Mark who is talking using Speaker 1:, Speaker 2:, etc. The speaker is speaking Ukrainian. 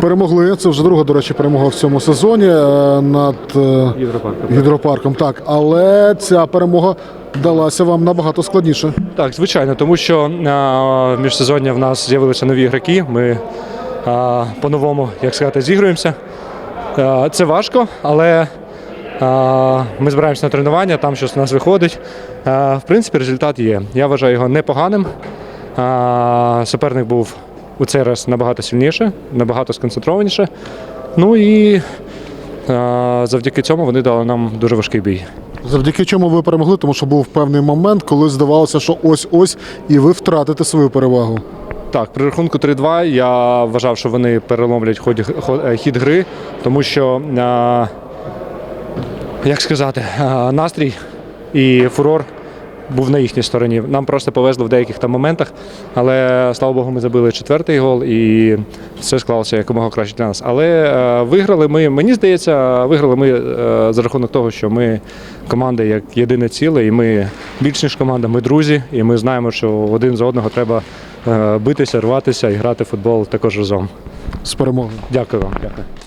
Speaker 1: Перемогли. Це вже друга, до речі, перемога в цьому сезоні е, над е, гідропарком. Так, але ця перемога далася вам набагато складніше.
Speaker 2: Так, звичайно, тому що а, в міжсезоння в нас з'явилися нові ігроки. Ми по-новому, як сказати, зігруємося. Це важко, але ми збираємося на тренування, там щось у нас виходить. В принципі, результат є. Я вважаю його непоганим. Суперник був у цей раз набагато сильніше, набагато сконцентрованіше. Ну і а, завдяки цьому вони дали нам дуже важкий бій.
Speaker 1: Завдяки чому ви перемогли, тому що був певний момент, коли здавалося, що ось-ось і ви втратите свою перевагу.
Speaker 2: Так, при рахунку 3-2 я вважав, що вони переломлять е, хід гри, тому що, як сказати, настрій і фурор був на їхній стороні. Нам просто повезло в деяких там моментах, але слава Богу, ми забили четвертий гол і все склалося якомога краще для нас. Але е, виграли ми, мені здається, виграли ми е, за рахунок того, що ми команда як єдине ціле, і ми більш ніж команда, ми друзі, і ми знаємо, що один за одного треба е, битися, рватися і грати в футбол також разом.
Speaker 1: З перемогою.
Speaker 2: Дякую вам. Дякую.